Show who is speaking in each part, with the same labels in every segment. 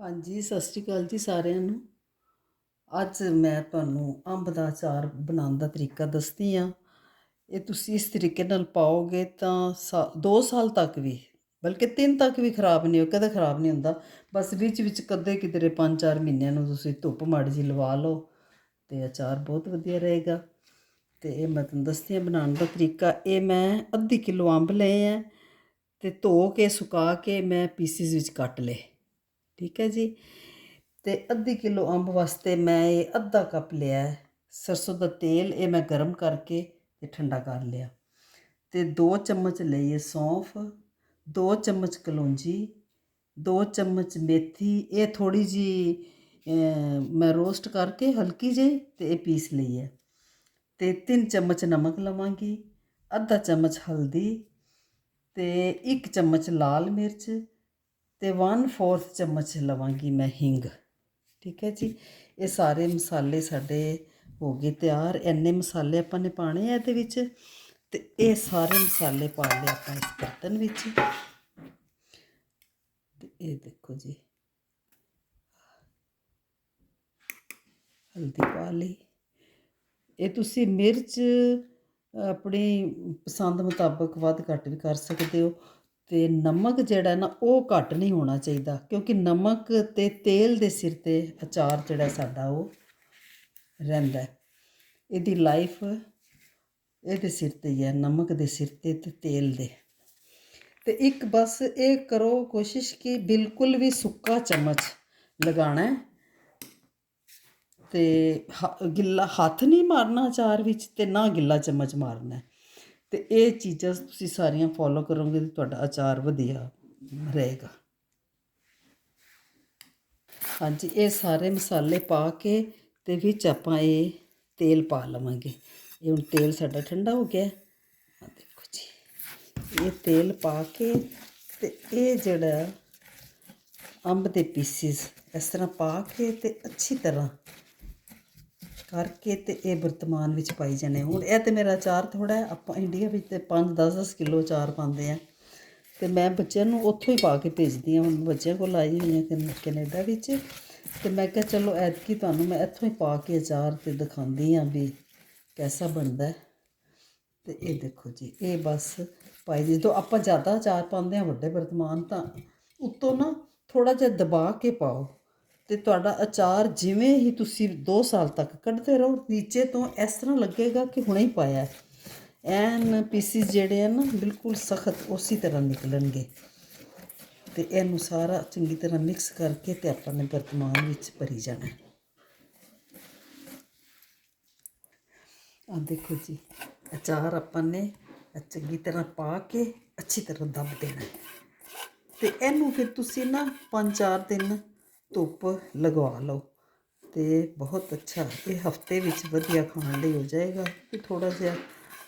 Speaker 1: ਹਾਂਜੀ, ਸਤਿ ਸ਼੍ਰੀ ਅਕਾਲ ਜੀ ਸਾਰਿਆਂ ਨੂੰ। ਅੱਜ ਮੈਂ ਤੁਹਾਨੂੰ ਅੰਬ ਦਾ ਅਚਾਰ ਬਣਾਉਣ ਦਾ ਤਰੀਕਾ ਦੱਸਦੀ ਆ ਇਹ ਤੁਸੀਂ ਇਸ ਤਰੀਕੇ ਨਾਲ ਪਾਓਗੇ ਤਾਂ 2 ਸਾਲ ਤੱਕ ਵੀ, ਬਲਕਿ 3 ਤੱਕ ਵੀ ਖਰਾਬ ਨਹੀਂ ਹੋ ਕਦੇ ਖਰਾਬ ਨਹੀਂ ਹੁੰਦਾ। ਬਸ ਵਿੱਚ ਵਿੱਚ ਕਦੇ ਕਿਧਰੇ 5-4 ਮਹੀਨਿਆਂ ਨੂੰ ਤੁਸੀਂ ਧੁੱਪ ਮਾੜੀ ਜੀ ਲਵਾ ਲਓ ਤੇ ਅਚਾਰ ਬਹੁਤ ਵਧੀਆ ਰਹੇਗਾ। ਤੇ ਇਹ ਮੈਂ ਤੁਹਾਨੂੰ ਦੱਸਦੀ ਹਾਂ ਬਣਾਉਣ ਦਾ ਤਰੀਕਾ। ਇਹ ਮੈਂ ਅੱਧੀ ਕਿਲੋ ਅੰਬ ਲਏ ਆ ਤੇ ਧੋ ਕੇ, ਸੁਕਾ ਕੇ ਮੈਂ ਪੀਸਿਸ ਵਿੱਚ ਕੱਟ ਲਏ। ਠੀਕ ਹੈ ਜੀ? ਤੇ ਅੱਧੀ ਕਿਲੋ ਅੰਬ ਵਾਸਤੇ ਮੈਂ ਇਹ ਅੱਧਾ ਕੱਪ ਲਿਆ ਹੈ। ਸਰਸੋਂ ਦਾ ਤੇਲ ਇਹ ਮੈਂ ਗਰਮ ਕਰਕੇ ਤੇ ਠੰਡਾ ਕਰ ਲਿਆ। ਤੇ 2 ਚਮਚ ਲਈਏ ਸੌਂਫ 2 ਚਮਚ ਕਲੌਂਜੀ 2 ਚਮਚ ਮੇਥੀ, ਇਹ ਥੋੜੀ ਜੀ ਮੈਂ ਰੋਸਟ ਕਰਕੇ ਹਲਕੀ ਜਿਹੀ ਤੇ ਇਹ ਪੀਸ ਲਈ ਹੈ। ਤੇ 3 ਚਮਚ ਨਮਕ ਲਵਾਂਗੀ, ਅੱਧਾ ਚਮਚ ਹਲਦੀ ਤੇ 1 ਚਮਚ ਲਾਲ ਮਿਰਚ ਤੇ 1/4 ਚਮਚ ਲਵਾਂਗੀ ਮੈਂ ਹਿੰਗ। ਠੀਕ ਹੈ ਜੀ? ਇਹ ਸਾਰੇ ਮਸਾਲੇ ਸਾਡੇ ਹੋ ਗਏ ਤਿਆਰ। ਐਨੇ ਮਸਾਲੇ ਆਪਾਂ ਨੇ ਪਾਣੇ ਆ ਇਹਦੇ ਵਿੱਚ ਤੇ ਇਹ ਸਾਰੇ ਮਸਾਲੇ ਪਾ ਲਏ ਆਪਾਂ ਇਸ ਬਰਤਨ ਵਿੱਚ। ਤੇ ਇਹ ਦੇਖੋ ਜੀ। ਹਲਦੀ ਪਾ ਲਈ। ਇਹ ਤੁਸੀਂ ਮਿਰਚ ਆਪਣੀ ਪਸੰਦ ਮੁਤਾਬਕ ਵੱਧ ਘੱਟ ਵੀ ਕਰ ਸਕਦੇ ਹੋ। ਅਤੇ ਨਮਕ ਜਿਹੜਾ ਨਾ ਉਹ ਘੱਟ ਨਹੀਂ ਹੋਣਾ ਚਾਹੀਦਾ, ਕਿਉਂਕਿ ਨਮਕ ਅਤੇ ਤੇਲ ਦੇ ਸਿਰ ਤੇ ਅਚਾਰ ਜਿਹੜਾ ਸਾਡਾ ਉਹ ਰਹਿੰਦਾ ਇਹਦੀ ਲਾਈਫ ਇਹਦੇ ਸਿਰ ਤੇ ਹੀ ਹੈ, ਨਮਕ ਦੇ ਸਿਰ ਤੇ ਅਤੇ ਤੇਲ ਦੇ। ਤੇ ਇੱਕ ਬਸ ਇਹ ਕਰੋ ਕੋਸ਼ਿਸ਼ ਕਿ ਬਿਲਕੁਲ ਵੀ ਸੁੱਕਾ ਚਮਚ ਲਗਾਣਾ ਹੈ। ਤੇ ਗਿੱਲਾ, ਹੱਥ ਨਹੀਂ ਮਾਰਨਾ ਅਚਾਰ ਵਿੱਚ ਤੇ ਨਾ ਗਿੱਲਾ ਚਮਚ ਮਾਰਨਾ ਤੇ ਇਹ ਚੀਜ਼ਾਂ ਤੁਸੀਂ ਸਾਰੀਆਂ ਫੋਲੋ ਕਰੋਗੇ ਤੇ ਤੁਹਾਡਾ ਅਚਾਰ ਵਧੀਆ ਰਹੇਗਾ। ਹਾਂਜੀ, ਇਹ ਸਾਰੇ ਮਸਾਲੇ ਪਾ ਕੇ ਤੇ ਵਿੱਚ ਆਪਾਂ ਇਹ ਤੇਲ ਪਾ ਲਵਾਂਗੇ। ਇਹ ਹੁਣ ਤੇਲ ਸਾਡਾ ਠੰਡਾ ਹੋ ਗਿਆ। ਆ ਦੇਖੋ ਜੀ, ਇਹ ਤੇਲ ਪਾ ਕੇ ਤੇ ਇਹ ਜਿਹੜਾ ਅੰਬ ਦੇ ਪੀਸਿਸ ਇਸ ਤਰ੍ਹਾਂ ਪਾ ਕੇ ਤੇ ਅੱਛੀ ਤਰ੍ਹਾਂ ਕਰਕੇ ਤੇ ਇਹ ਵਰਤਮਾਨ ਵਿੱਚ ਪਾਈ ਜਾਣੇ ਹੁਣ ਇਹ ਤੇ ਮੇਰਾ ਅਚਾਰ ਥੋੜਾ ਆਪਾਂ ਇੰਡੀਆ ਵਿੱਚ ਤੇ 5-10 ਕਿਲੋ ਅਚਾਰ ਪਾਉਂਦੇ ਆ। ਤੇ ਮੈਂ ਬੱਚਿਆਂ ਨੂੰ ਉੱਥੋਂ ਹੀ ਪਾ ਕੇ ਭੇਜਦੀ ਆ ਹੁਣ ਬੱਚਿਆਂ ਕੋਲ ਆਈ ਹੋਈ ਆ ਕੈਨੇਡਾ ਵਿੱਚ। ਤੇ ਮੈਂ ਕਿਹਾ ਚਲੋ ਐਤਕੀ ਤੁਹਾਨੂੰ ਮੈਂ ਇੱਥੋਂ ਹੀ ਪਾ ਕੇ ਅਚਾਰ ਤੇ ਦਿਖਾਉਂਦੀ ਆ ਵੀ ਕੈਸਾ ਬਣਦਾ ਤੇ ਇਹ ਦੇਖੋ ਜੀ, ਇਹ ਬਸ ਪਾਈ ਜਦੋਂ ਆਪਾਂ ਜ਼ਿਆਦਾ ਅਚਾਰ ਪਾਉਂਦੇ ਆ ਵੱਡੇ ਵਰਤਮਾਨ ਤਾਂ ਉੱਤੋਂ ਨਾ ਥੋੜਾ ਜਿਹਾ ਦਬਾ ਕੇ ਪਾਓ। ਤੇ ਤੁਹਾਡਾ ਅਚਾਰ ਜਿਵੇਂ ਹੀ ਤੁਸੀਂ 2 ਸਾਲ ਤੱਕ ਕੱਢਦੇ ਰਹੋ, ਨੀਚੇ ਤੋਂ ਇਸ ਤਰ੍ਹਾਂ ਲੱਗੇਗਾ ਕਿ ਹੁਣੇ ਹੀ ਪਾਇਆ ਐਨ ਪੀਸਿਸ ਜਿਹੜੇ ਆ ਨਾ, ਬਿਲਕੁਲ ਸਖਤ ਉਸੇ ਤਰ੍ਹਾਂ ਨਿਕਲਣਗੇ। ਤੇ ਇਹਨੂੰ ਸਾਰਾ ਚੰਗੀ ਤਰ੍ਹਾਂ ਮਿਕਸ ਕਰਕੇ ਤੇ ਆਪਾਂ ਨੇ ਵਰਤਮਾਨ ਵਿੱਚ ਭਰੀ ਜਾਣਾ ਆ ਦੇਖੋ ਜੀ, ਅਚਾਰ ਆਪਾਂ ਨੇ ਚੰਗੀ ਤਰ੍ਹਾਂ ਪਾ ਕੇ ਅੱਛੀ ਤਰ੍ਹਾਂ ਦੱਬ ਦੇਣਾ ਤੇ ਇਹਨੂੰ ਫਿਰ ਤੁਸੀਂ ਨਾ 5-4 ਦਿਨ ਧੁੱਪ ਲਗਵਾ ਲਓ ਤੇ ਬਹੁਤ ਅੱਛਾ, ਇਹ ਹਫ਼ਤੇ ਵਿੱਚ ਵਧੀਆ ਖਾਣ ਲਈ ਹੋ ਜਾਏਗਾ। ਤੇ ਥੋੜਾ ਜਿਹਾ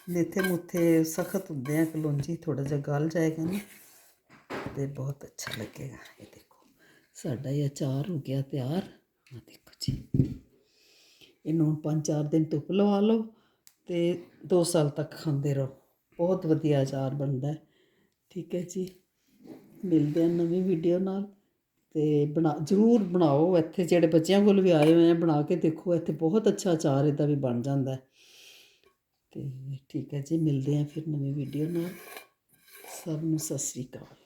Speaker 1: ਮੇਥੇ ਮੁੱਥੇ ਸਖਤ ਹੁੰਦੇ ਆ, ਕਲੋਂਜੀ ਥੋੜਾ ਜਿਹਾ ਗਲ ਜਾਏਗਾ ਨਾ, ਤੇ ਬਹੁਤ ਅੱਛਾ ਲੱਗੇਗਾ। ਇਹ ਦੇਖੋ, ਸਾਡਾ ਇਹ ਅਚਾਰ ਹੋ ਗਿਆ ਤਿਆਰ। ਆ ਦੇਖੋ ਜੀ, ਇਹਨੂੰ ਪੰਜ ਚਾਰ ਦਿਨ ਧੁੱਪ ਲਵਾ ਲਓ ਤੇ 2 ਸਾਲ ਤੱਕ ਖਾਂਦੇ ਰਹੋ। ਬਹੁਤ ਵਧੀਆ ਅਚਾਰ ਬਣਦਾ ਠੀਕ ਹੈ ਜੀ, ਮਿਲਦੇ ਹਾਂ ਨਵੀਂ ਵੀਡੀਓ ਨਾਲ। ਅਤੇ ਬਣਾ, ਜ਼ਰੂਰ ਬਣਾਓ। ਇੱਥੇ ਜਿਹੜੇ ਬੱਚਿਆਂ ਕੋਲ ਵੀ ਆਏ ਹੋਏ ਆ, ਬਣਾ ਕੇ ਦੇਖੋ। ਇੱਥੇ ਬਹੁਤ ਅੱਛਾ ਅਚਾਰ ਇਹਦਾ ਵੀ ਬਣ ਜਾਂਦਾ। ਅਤੇ ਠੀਕ ਹੈ ਜੀ, ਮਿਲਦੇ ਹਾਂ ਫਿਰ ਨਵੀਂ ਵੀਡੀਓ ਨਾਲ। ਸਭ ਨੂੰ ਸਤਿ ਸ੍ਰੀ ਅਕਾਲ।